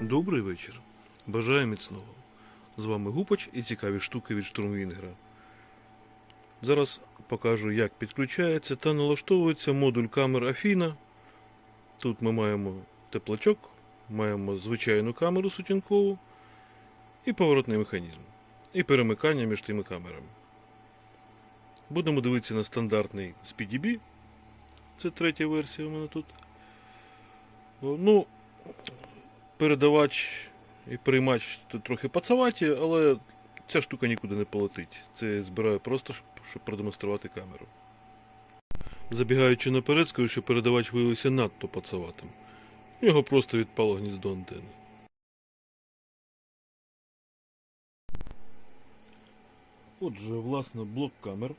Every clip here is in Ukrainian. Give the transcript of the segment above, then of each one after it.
Добрий вечір. Бажаю міцного. З вами Гупач і цікаві штуки від Штурмвінгера. Зараз покажу, як підключається та налаштовується модуль камер Афіна. Тут ми маємо теплачок, маємо звичайну камеру сутінкову і поворотний механізм. І перемикання між тими камерами. Будемо дивитися на стандартний SPDB. Це третя версія у мене тут. Ну, передавач і приймач трохи пацаваті, але ця штука нікуди не полетить. Це я збираю просто, щоб- продемонструвати камеру. Забігаючи наперед, скажу, що передавач виявився надто пацаватим. У нього просто відпало гніздо антени. Отже, власне, блок камер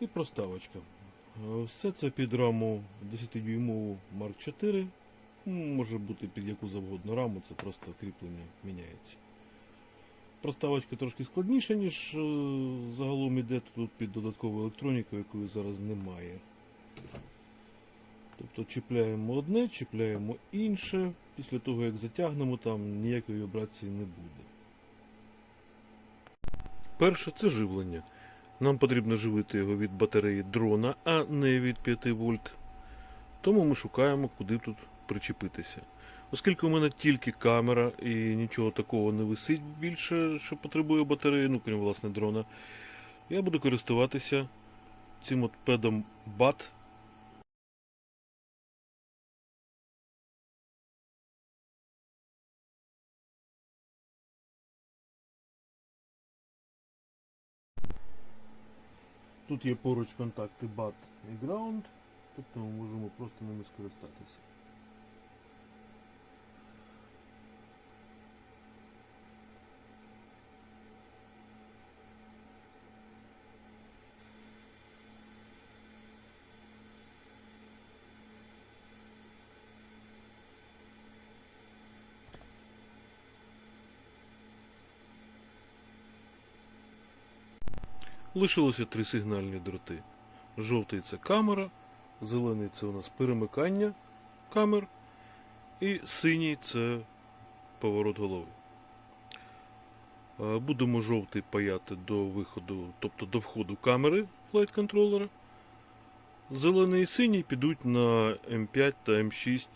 і проставочка. Е, Все це під раму 10-дюймову Mark 4. Може бути під яку завгодно раму, це просто кріплення міняється. Проставочка трошки складніша, ніж е, загалом іде тут під додаткову електроніку, якої зараз немає. Тобто чіпляємо одне, чіпляємо інше. Після того, як затягнемо, там ніякої вібрації не буде. Перше це живлення. Нам потрібно живити його від батареї дрона, а не від 5 вольт. Тому ми шукаємо, куди тут причепитися. Оскільки у мене тільки камера і нічого такого не висить більше, що потребує батареї, ну крім власне дрона, я буду користуватися цим от педом BAT. Тут є поруч контакти BAT і Ground, тобто ми можемо просто ними скористатися. Лишилося три сигнальні дроти. Жовтий це камера, зелений це у нас перемикання камер, і синій це поворот голови. Будемо жовтий паяти до виходу, тобто до входу камери флайт контролера. Зелений і синій підуть на М5 та М6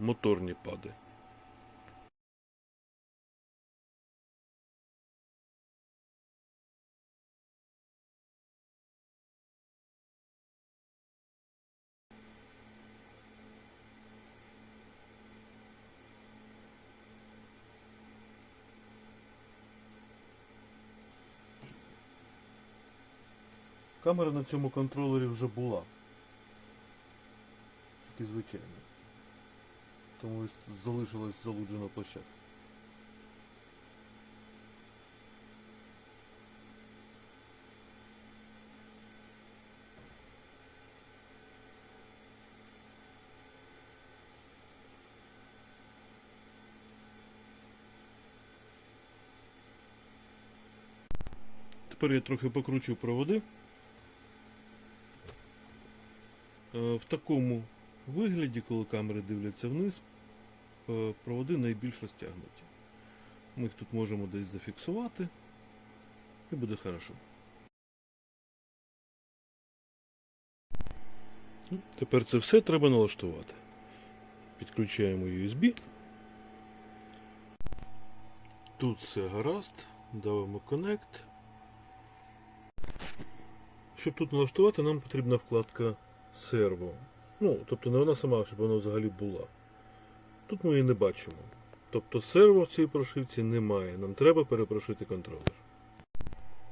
моторні пади. Камера на цьому контролері вже була. Тільки звичайно. Тому залишилась залуджена площадка. Тепер я трохи покручу проводи. В такому вигляді, коли камери дивляться вниз, е, проводи найбільш розтягнуті. Ми їх тут можемо десь зафіксувати і буде хорошо. Ну, Тепер це все треба налаштувати. Підключаємо USB. Тут все гаразд. Давимо Connect. Щоб тут налаштувати, нам потрібна вкладка серво. Ну, тобто не вона сама, щоб вона взагалі була. Тут ми її не бачимо. Тобто серво в цій прошивці немає. Нам треба перепрошити контролер.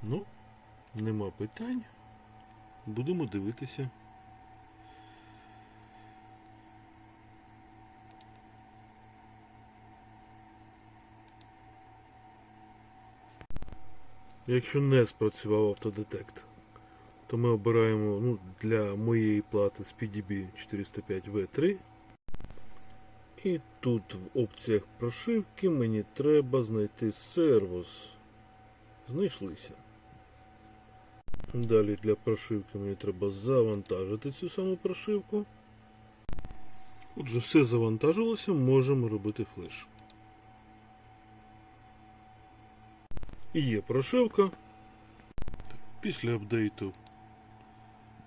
Ну, нема питань. Будемо дивитися. Якщо не спрацював автодетект, то ми обираємо ну, для моєї плати з PDB 405V3. І тут в опціях прошивки мені треба знайти сервос. Знайшлися. Далі для прошивки мені треба завантажити цю саму прошивку. Отже, все завантажилося, можемо робити флеш. І Є прошивка. Після апдейту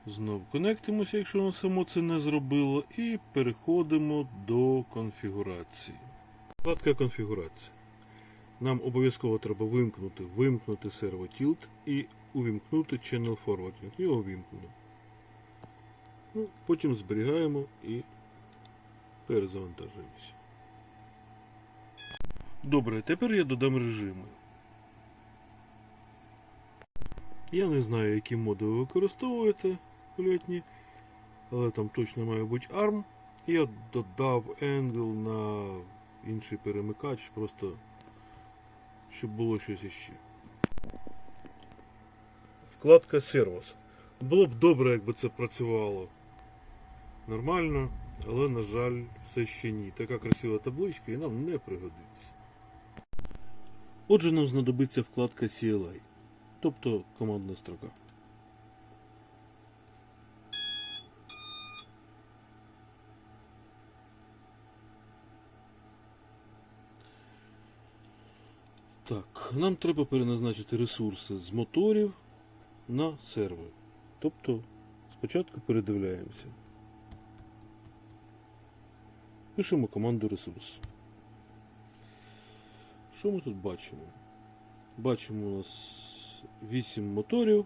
знову конектимося, якщо воно само це не зробило, і переходимо до конфігурації. Вкладка конфігурація. Нам обов'язково треба вимкнути, вимкнути серво Tilt і увімкнути Channel Forwarding. Його вимкнено. Ну, потім зберігаємо і перезавантажуємося. Добре, тепер я додам режими. Я не знаю, які моди ви використовуєте літні, але там точно має бути ARM. Я додав Angle на інший перемикач, просто щоб було щось іще. Вкладка Servos. Було б добре, якби це працювало нормально, але, на жаль, все ще ні. Така красива табличка і нам не пригодиться. Отже, нам знадобиться вкладка CLI, тобто командна строка. Так, нам треба переназначити ресурси з моторів на сервер. Тобто спочатку передивляємося. Пишемо команду ресурс. Що ми тут бачимо? Бачимо у нас 8 моторів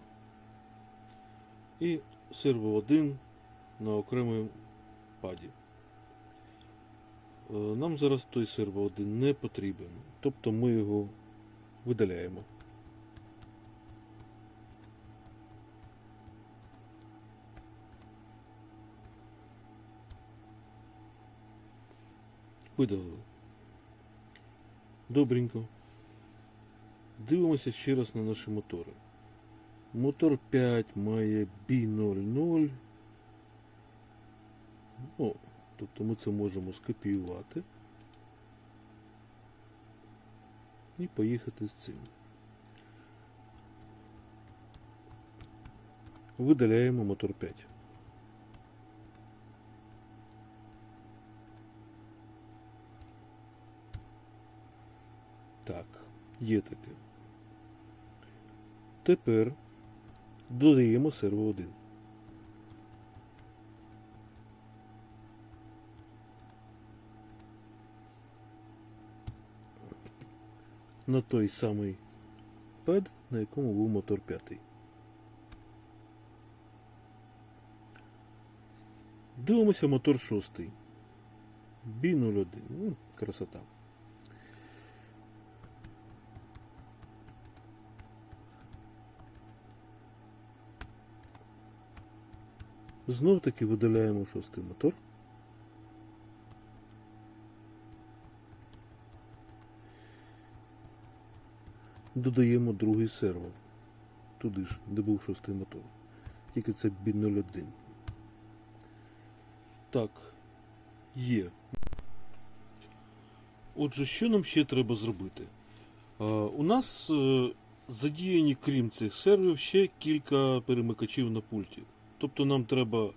і серво 1 на окремому паді. Е, Нам зараз той серво 1 не потрібен, тобто ми його видаляємо. Видалили. Добренько. Дивимося ще раз на наші мотори. Мотор 5 має B00. О, тобто ми це можемо скопіювати і поїхати з цим. Видаляємо мотор 5. Так, є таке. Тепер додаємо серво 1. На той самий пед, на якому був мотор 5. Дивимося мотор 6. B01. Ну, красота. Знов таки видаляємо шостий мотор. Додаємо другий серво. Туди ж, де був шостий мотор. Тільки це B01. Так, є. Отже, що нам ще треба зробити? А, у нас е, задіяні, крім цих серверів, ще кілька перемикачів на пульті. Тобто нам треба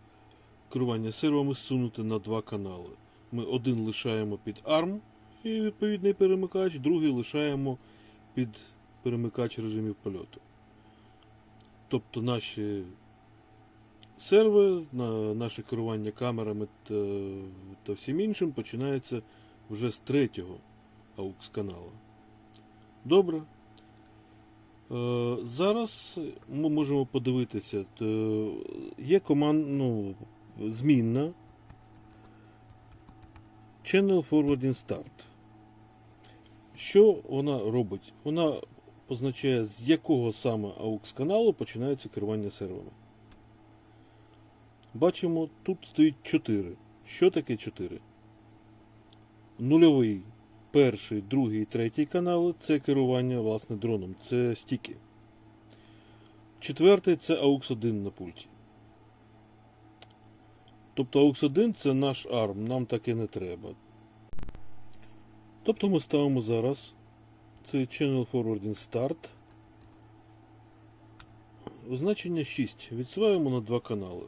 керування сервами зсунути на два канали. Ми один лишаємо під ARM і відповідний перемикач, другий лишаємо під перемикач режимів польоту. Тобто наші серви, наше керування камерами та, всім іншим починається вже з третього AUX каналу. Добре. Е, Зараз ми можемо подивитися. Є команд, ну, змінна Channel Forwarding Start. Що вона робить? Вона позначає, з якого саме AUX каналу починається керування сервером. Бачимо, тут стоїть 4. Що таке 4? Нульовий перший, другий і третій канали це керування власне дроном, це стіки. Четвертий це AUX 1 на пульті. Тобто AUX 1 це наш ARM, нам таке не треба. Тобто ми ставимо зараз цей Channel Forwarding Start. Значення 6. Відсуваємо на два канали.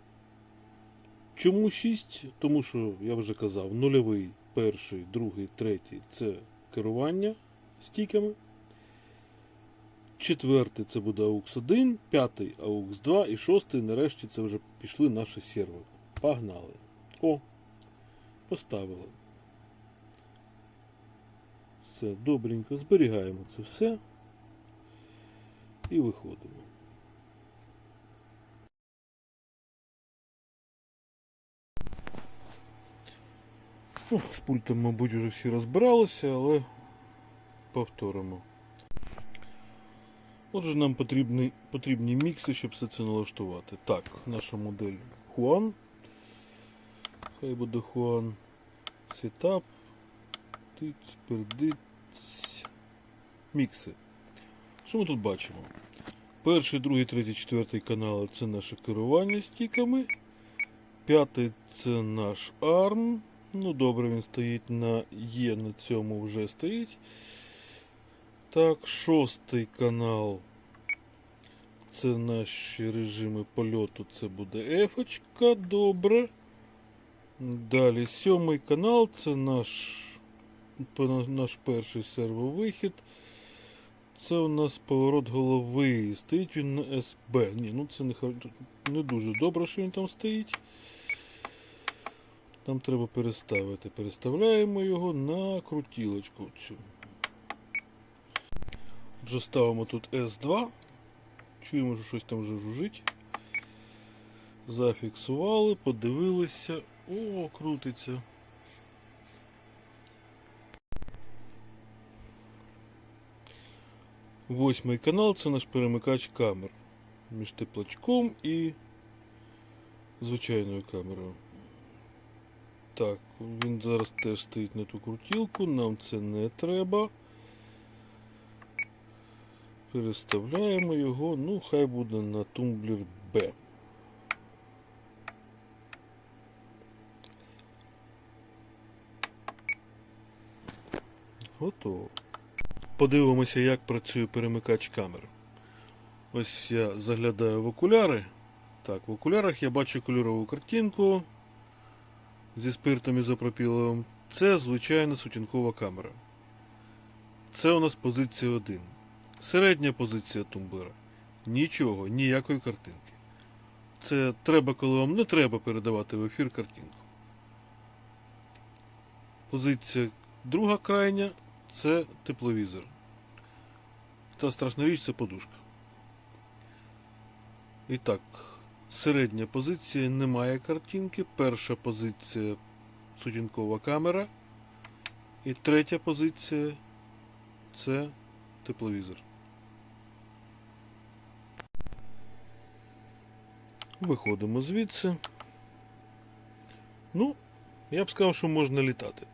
Чому 6? Тому що я вже казав, нульовий, перший, другий, третій це керування стіками. Четвертий це буде AUX 1, п'ятий AUX 2 і шостий нарешті це вже пішли наші сервери. Погнали. О, поставили. Все, добренько, зберігаємо це все і виходимо. Ну, з пультом, мабуть, вже всі розбиралися, але повторимо. Отже, нам потрібні, потрібні мікси, щоб все це налаштувати. Так, наша модель Хуан. Хай буде Хуан. Сетап. Тиць, пердиць. Мікси. Що ми тут бачимо? Перший, другий, третій, четвертий канали це наше керування стіками. П'ятий це наш ARM. Ну, добре, він стоїть на Є, на цьому вже стоїть. Так, шостий канал. Це наші режими польоту. Це буде F. Добре. Далі сьомий канал. Це наш, наш перший сервовихід. Це у нас поворот голови. Стоїть він на СБ. Ні, ну це не, не дуже добре, що він там стоїть. Там треба переставити. Переставляємо його на крутілочку цю. Отже, ставимо тут S2. Чуємо, що щось там вже жужить. Зафіксували, подивилися. О, крутиться. Восьмий канал це наш перемикач камер між теплачком і звичайною камерою. Так, він зараз теж стоїть на ту крутілку, нам це не треба. Переставляємо його, ну, хай буде на тумблер Б. Готово. Подивимося, як працює перемикач камер. Ось я заглядаю в окуляри. Так, в окулярах я бачу кольорову картинку зі спиртом ізопропіловим. Це звичайна сутінкова камера. Це у нас позиція 1. Середня позиція тумблера. Нічого, ніякої картинки. Це треба, коли вам не треба передавати в ефір картинку. Позиція друга крайня це тепловізор. Та страшна річ це подушка. І так, середня позиція немає картинки. Перша позиція сутінкова камера. І третя позиція це тепловізор. Виходимо звідси. Ну, я б сказав, що можна літати.